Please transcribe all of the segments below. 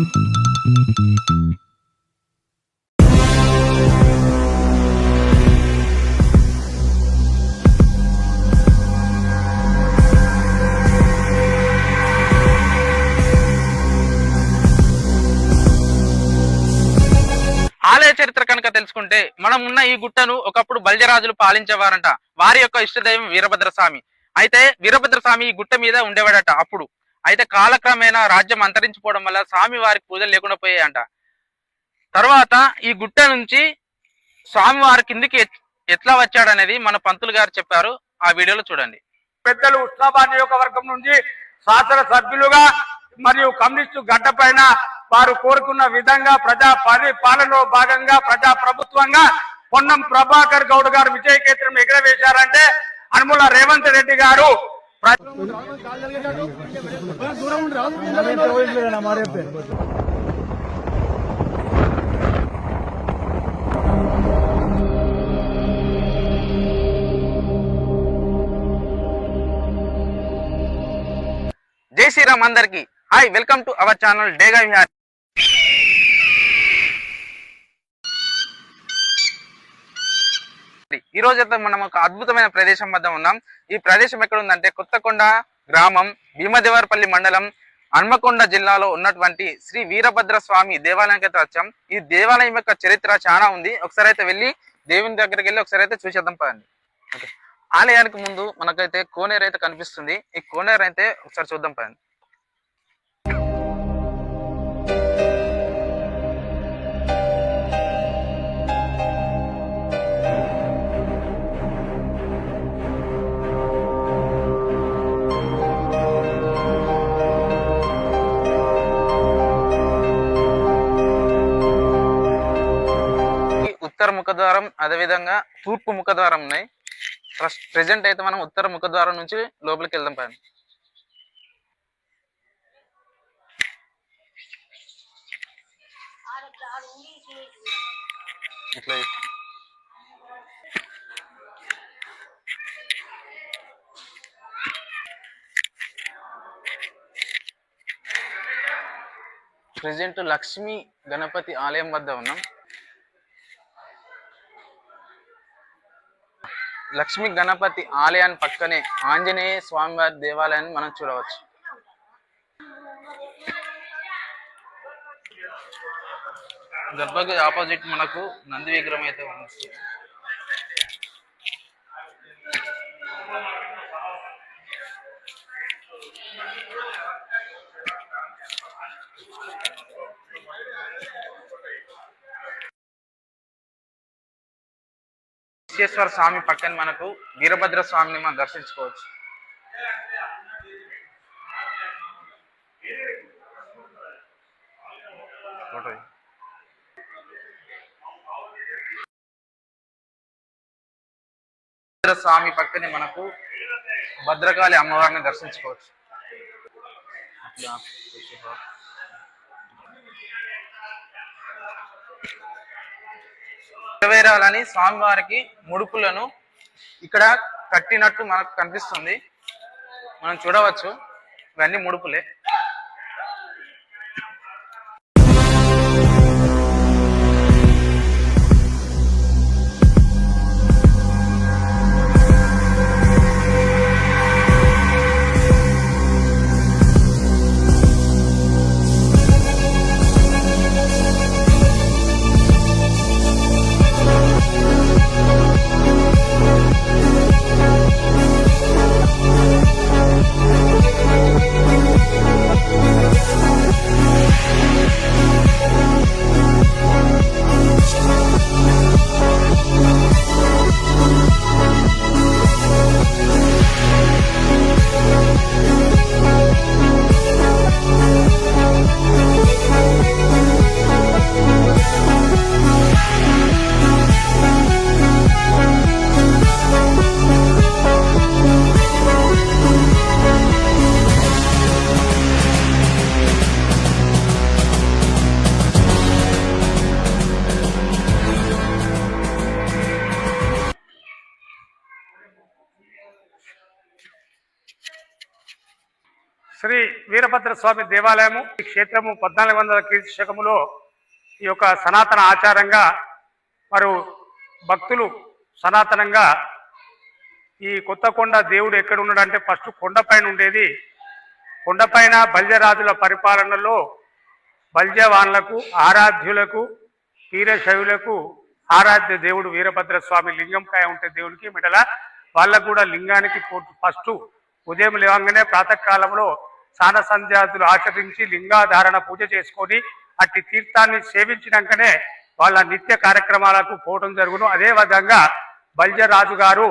ఆలయ చరిత్ర కనుక తెలుసుకుంటే మనం ఉన్న ఈ గుట్టను ఒకప్పుడు బల్జరాజులు పాలించేవారంట. వారి యొక్క ఇష్టదైవం వీరభద్రస్వామి. అయితే వీరభద్రస్వామి ఈ గుట్ట మీద ఉండేవాడట అప్పుడు. అయితే కాలక్రమేణా రాజ్యం అంతరించిపోవడం వల్ల స్వామి వారికి పూజలు లేకుండా పోయాయంట. తర్వాత ఈ గుట్ట నుంచి స్వామివారి కిందికి ఎట్లా వచ్చాడనేది మన పంతులు గారు చెప్పారు. ఆ వీడియోలో చూడండి. పెద్దలు ఉత్సవాల యొక్క వర్గం నుంచి శాసన సభ్యులుగా మరియు కమ్యూనిస్టు గడ్డ పైన వారు కోరుకున్న విధంగా ప్రజా పరిపాలనలో భాగంగా ప్రజా ప్రభుత్వంగా పొన్నం ప్రభాకర్ గౌడ్ గారు విజయ కేంద్రం ఎగరవేశారంటే అనుముల రేవంత్ రెడ్డి గారు జై శ్రీరామ్ అందరికి. Hi welcome to our channel Dega Vihar ఈ రోజు అయితే మనం ఒక అద్భుతమైన ప్రదేశం వద్ద ఉన్నాం. ఈ ప్రదేశం ఎక్కడ ఉందంటే కొత్తకొండ గ్రామం భీమదేవరపల్లి మండలం హన్మకొండ జిల్లాలో ఉన్నటువంటి శ్రీ వీరభద్ర స్వామి దేవాలయానికి అయితే వచ్చాం. ఈ దేవాలయం యొక్క చరిత్ర చాలా ఉంది. ఒకసారి అయితే వెళ్ళి దేవుని దగ్గరికి వెళ్ళి ఒకసారి అయితే చూసేద్దాం పదండి. ఓకే. ఆలయానికి ముందు మనకైతే కోనేరు అయితే కనిపిస్తుంది. ఈ కోనేరు అయితే ఒకసారి చూద్దాం పదండి. విధంగా తూర్పు ముఖద్వారం ఉన్నాయి. ఫస్ట్ ప్రెసెంట్ అయితే మనం ఉత్తర ముఖద్వారం నుంచి లోపలికి వెళ్దాం పని ఇట్లా ప్రెసెంట్ లక్ష్మీ గణపతి ఆలయం వద్ద ఉన్నాం. లక్ష్మీ గణపతి ఆలయాన్ని పక్కనే ఆంజనేయ స్వామివారి దేవాలయాన్ని మనం చూడవచ్చు. గర్భగుడి ఆపోజిట్ మనకు నంది విగ్రహం అయితే ఉంది. విశ్వేశ్వర స్వామి పక్కన మనకు వీరభద్ర స్వామిని మనం దర్శించుకోవచ్చు. స్వామి పక్కనే మనకు భద్రకాళి అమ్మవారిని దర్శించుకోవచ్చు. నెరవేరాలని స్వామివారికి ముడుపులను ఇక్కడ కట్టినట్టు మనకు కనిపిస్తుంది. మనం చూడవచ్చు. ఇవన్నీ ముడుపులే. వీరభద్ర స్వామి దేవాలయము ఈ క్షేత్రము పద్నాలుగు వందల కీర్తి శకములో ఈ యొక్క సనాతన ఆచారంగా మరియు భక్తులు సనాతనంగా ఈ కొత్తకొండ దేవుడు ఎక్కడ ఉన్నాడంటే ఫస్ట్ కొండపైన ఉండేది. కొండపైన బల్జరాజుల పరిపాలనలో బల్జవాన్లకు ఆరాధ్యులకు వీరశైవులకు ఆరాధ్య దేవుడు వీరభద్ర స్వామి లింగంకాయ ఉంటే దేవుడికి మిడల వాళ్ళకు కూడా లింగానికి ఫస్ట్ ఉదయం లేవంగానే ప్రాతకాలంలో స్నాన సంధ్యాదులు ఆచరించి లింగాధారణ పూజ చేసుకొని అట్టి తీర్థాన్ని సేవించినాకనే వాళ్ళ నిత్య కార్యక్రమాలకు పోవడం జరుగును. అదే విధంగా బల్జరాజు గారు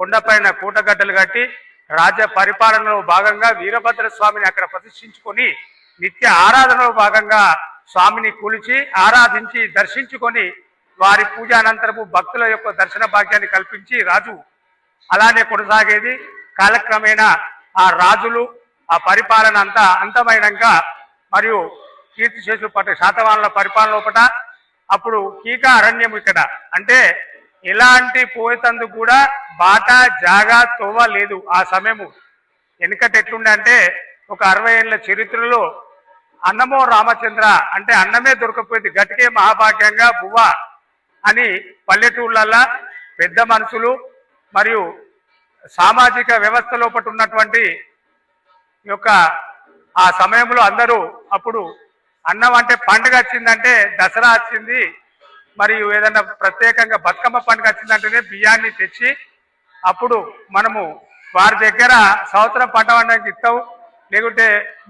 కొండపైన కూటగడ్డలు కట్టి రాజ్య పరిపాలనలో భాగంగా వీరభద్ర స్వామిని అక్కడ ప్రతిష్ఠించుకొని నిత్య ఆరాధనలో భాగంగా స్వామిని కూలిచి ఆరాధించి దర్శించుకొని వారి పూజ అనంతరము భక్తుల యొక్క దర్శన భాగ్యాన్ని కల్పించి రాజు అలానే కొనసాగేది. కాలక్రమేణా ఆ రాజులు ఆ పరిపాలన అంతా అంతమైనాక మరియు కీర్తిశేషులు పట్ట శాతవాహనుల పరిపాలన లోపట అప్పుడు కీక అరణ్యం ఇక్కడ. అంటే ఎలాంటి పోయేతందుకు కూడా బాట జాగా తోవ లేదు ఆ సమయము. వెనుకట ఎట్లుండే అంటే ఒక అరవై ఏళ్ళ చరిత్రలో అన్నమో రామచంద్ర అంటే అన్నమే దొరకపోయింది. గట్టికే మహాభాగ్యంగా బువ్వ అని పల్లెటూళ్ళల్లో పెద్ద మనుషులు మరియు సామాజిక వ్యవస్థ లోపల ఉన్నటువంటి యొక్క ఆ సమయంలో అందరూ అప్పుడు అన్నం అంటే పండుగ వచ్చిందంటే దసరా వచ్చింది మరియు ఏదైనా ప్రత్యేకంగా బతుకమ్మ పండుగ వచ్చిందంటేనే బియ్యాన్ని తెచ్చి అప్పుడు మనము వారి దగ్గర సంవత్సరం పంట పండడానికి ఇస్తావు లేకుంటే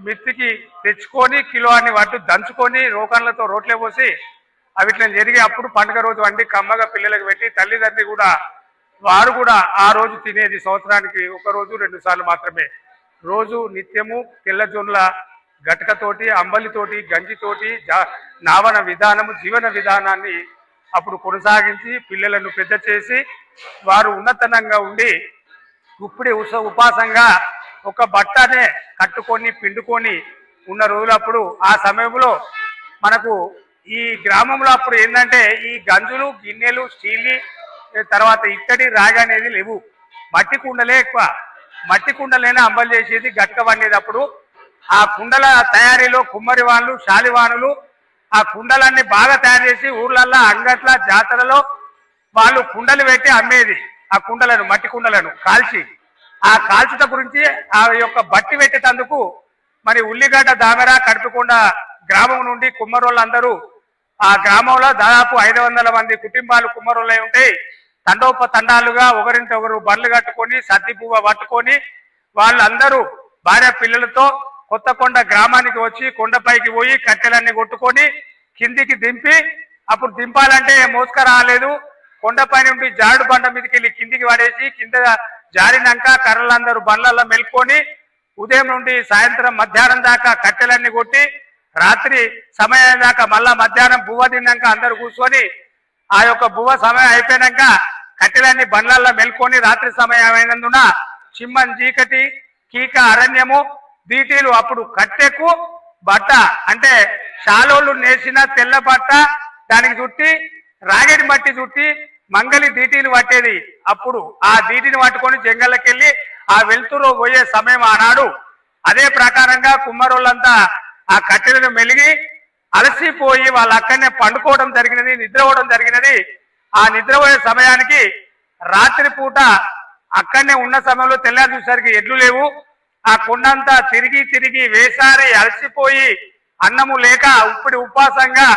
మిత్తికి తెచ్చుకొని కిలో అని వాటి దంచుకొని రోకన్లతో రోట్లే పోసి అవి ఇట్లా జరిగి అప్పుడు పండుగ రోజు వండి కమ్మగా పిల్లలకు పెట్టి తల్లిదండ్రి కూడా వారు కూడా ఆ రోజు తినేది. సంవత్సరానికి ఒక రోజు రెండు సార్లు మాత్రమే. రోజు నిత్యము తెల్లజొన్ల గటకతోటి అంబలితోటి గంజితోటి నావన విధానము జీవన విధానాన్ని అప్పుడు కొనసాగించి పిల్లలను పెద్ద చేసి వారు ఉన్నతనంగా ఉండి ఇప్పుడే ఉస ఉపాసంగా ఒక బట్టనే కట్టుకొని పిండుకొని ఉన్న రోజులప్పుడు ఆ సమయంలో మనకు ఈ గ్రామంలో అప్పుడు ఏంటంటే ఈ గంజులు గిన్నెలు స్టీల్ తర్వాత ఇత్తడి రాగి అనేది లేవు. మట్టి కుండలే ఎక్కువ. మట్టి కుండలైనా అమలు చేసేది గట్క వండేటప్పుడు ఆ కుండల తయారీలో కుమ్మరి వాళ్ళు ఆ కుండలన్నీ బాగా తయారు చేసి ఊర్లల్లో అంగట్ల జాతరలో వాళ్ళు కుండలు పెట్టి అమ్మేది. ఆ కుండలను మట్టి కుండలను కాల్చి. ఆ కాల్చుట గురించి ఆ యొక్క బట్టి పెట్టేటందుకు మరి ఉల్లిగడ్డ దామెర కడుపుకొండ గ్రామం నుండి కుమ్మరోళ్ళందరూ ఆ గ్రామంలో దాదాపు ఐదు వందల మంది కుటుంబాలు కుమ్మరోళ్ళై ఉంటాయి. తండోప తండాలుగా ఒకరింటి ఒకరు బండ్లు కట్టుకొని సద్ది పువ్వ పట్టుకొని వాళ్ళందరూ భార్య పిల్లలతో కొత్త కొండ గ్రామానికి వచ్చి కొండపైకి పోయి కట్టెలన్నీ కొట్టుకొని కిందికి దింపి అప్పుడు దింపాలంటే మోసుక రాలేదు. కొండపై నుండి జారుడు బండ మీదకి వెళ్ళి కిందికి పడేసి కింద జారినాక కర్రలందరూ బండ్లలో మెలుకొని ఉదయం నుండి సాయంత్రం మధ్యాహ్నం దాకా కట్టెలన్నీ కొట్టి రాత్రి సమయం దాకా మళ్ళా మధ్యాహ్నం బువ్వ తిన్నాక అందరూ కూర్చొని ఆ యొక్క బువ్వ సమయం అయిపోయినాక కట్టెలన్నీ బండ్లల్లో మెల్కొని రాత్రి సమయమైనందున చిమ్మన్ చీకటి కీక అరణ్యము దీటీలు అప్పుడు కట్టెకు బట్ట అంటే శాలోళ్ళు నేసిన తెల్ల బట్ట దానికి చుట్టి రాగడి మట్టి చుట్టి మంగలి దీటీలు పట్టేది. అప్పుడు ఆ దీటిని పట్టుకొని జంగళ్ళకెళ్ళి ఆ వెలుతురు పోయే సమయం ఆనాడు. అదే ప్రకారంగా కుమ్మరోళ్ళంతా ఆ కట్టెలను మెలిగి అలసిపోయి వాళ్ళ అక్కడనే పండుకోవడం జరిగినది నిద్రపోవడం జరిగినది. ఆ నిద్రపోయే సమయానికి రాత్రి పూట అక్కడనే ఉన్న సమయంలో తెల్లారి చూసేసరికి ఎడ్లు లేవు. ఆ కొండంతా తిరిగి తిరిగి వేసారి అలసిపోయి అన్నము లేక ఇప్పుడు ఉపాసంగా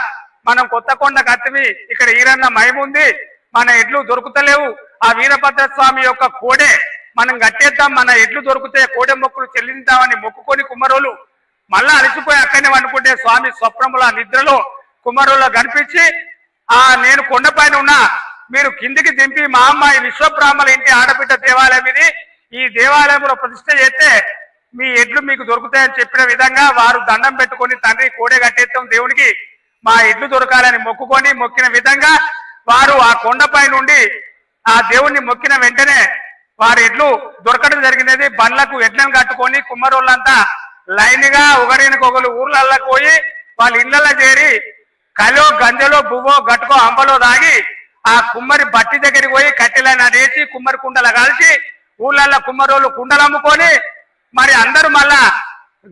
మనం కొత్త కొండ కత్తివి ఇక్కడ ఈరన్న మయముంది మన ఎడ్లు దొరుకుతలేవు. ఆ వీరభద్ర స్వామి యొక్క కోడే మనం కట్టేద్దాం. మన ఎడ్లు దొరికితే కోడె మొక్కులు చెల్లిద్దామని మొక్కుకొని కుమ్మరోలు మళ్ళా అలసిపోయి అక్కడనే వండుకుంటే స్వామి స్వప్నముల నిద్రలో కుమ్మరోలో కనిపించి ఆ నేను కొండపైన ఉన్నా మీరు కిందికి దింపి మా అమ్మాయి విశ్వబ్రాహ్మణ ఇంటి ఆడబిడ్డ దేవాలయం ఇది. ఈ దేవాలయంలో ప్రతిష్ట చేస్తే మీ ఎడ్లు మీకు దొరుకుతాయని చెప్పిన విధంగా వారు దండం పెట్టుకొని తండ్రి కోడే కట్టేస్తాం దేవునికి మా ఎడ్లు దొరకాలని మొక్కుకొని మొక్కిన విధంగా వారు ఆ కొండపై నుండి ఆ దేవుణ్ణి మొక్కిన వెంటనే వారి ఎడ్లు దొరకడం జరిగినది. బండ్లకు ఎడ్లను కట్టుకొని కుమ్మరోళ్ళంతా లైన్గా ఒకరినకొకరు ఊర్లలోకి పోయి వాళ్ళ ఇళ్ళలో చేరి కలో గంజలో బువ్వో గట్టుకో అంబలో దాగి ఆ కుమ్మరి బట్టి దగ్గరికి పోయి కట్టెలైన అదేసి కుమ్మరి కుండలు కాల్చి ఊళ్ళల్లో కుమ్మరోళ్ళు కుండలు అమ్ముకొని మరి అందరూ మళ్ళా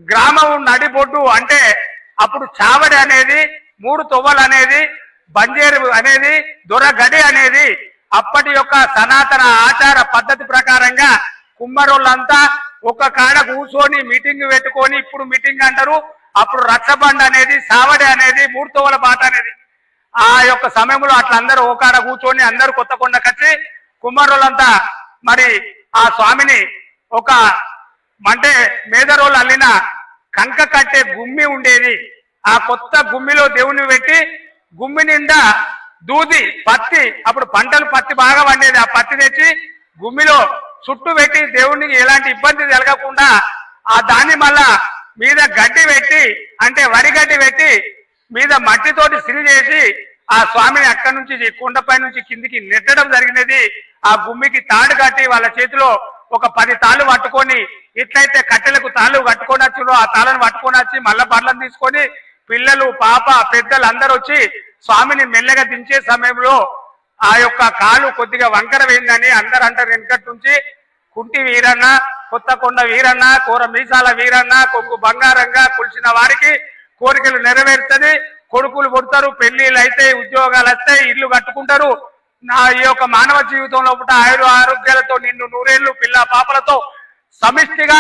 గ్రామం నడిబొడ్డు అంటే అప్పుడు చావడి అనేది మూడు తొవ్వలు అనేది బంజేరు అనేది దొరగడి అనేది అప్పటి యొక్క సనాతన ఆచార పద్ధతి ప్రకారంగా కుమ్మరోళ్ళంతా ఒక కాడ కూర్చొని మీటింగ్ పెట్టుకొని ఇప్పుడు మీటింగ్ అంటారు. అప్పుడు రచ్చబండ అనేది సావడి అనేది మూర్తోవల పాట బాట అనేది. ఆ యొక్క సమయంలో అట్లా అందరూ ఒక కూర్చొని అందరూ కొత్త కొండకొచ్చి కుమారులంతా మరి ఆ స్వామిని ఒక అంటే రోజులు అల్లిన కంక కట్టే గుమ్మి ఉండేది. ఆ కొత్త గుమ్మిలో దేవుని పెట్టి గుమ్మి నిండా దూది పత్తి అప్పుడు పంటలు పత్తి బాగా పండేది. ఆ పత్తి తెచ్చి గుమ్మిలో చుట్టూ పెట్టి దేవునికి ఎలాంటి ఇబ్బంది జరగకుండా ఆ దాన్ని మళ్ళా మీద గడ్డి పెట్టి అంటే వరి గడ్డి పెట్టి మీద మట్టితోటి సిరి చేసి ఆ స్వామిని అక్కడి నుంచి కొండపై నుంచి కిందికి నెట్టడం జరిగినది. ఆ గుమ్మికి తాడు కట్టి వాళ్ళ చేతిలో ఒక పది తాళ్ళు పట్టుకొని ఇట్లయితే కట్టెలకు తాళ్ళు కట్టుకొని వచ్చారో ఆ తాళ్ళను పట్టుకొని వచ్చి మళ్ళా బర్లను తీసుకొని పిల్లలు పాప పెద్దలు అందరూ వచ్చి స్వామిని మెల్లగా దించే సమయంలో ఆ యొక్క కాలు కొద్దిగా వంకర వేయిందని అందరూ అంటారు. వెనుకటి నుంచి కుంటి వీరన్న కొత్తకొండ వీరన్న కూర మీసాల వీరన్న కొంగు బంగారంగా కొలిచిన వారికి కోరికలు నెరవేరుతుంది కొడుకులు పుడతారు పెళ్ళిళ్ళు అయితే ఉద్యోగాలు వస్తాయి ఇల్లు కట్టుకుంటారు. నా ఈ యొక్క మానవ జీవితంలో పుట్ట ఆయుర ఆరోగ్యాలతో నిన్ను నూరేళ్ళు పిల్ల పాపలతో సమిష్టిగా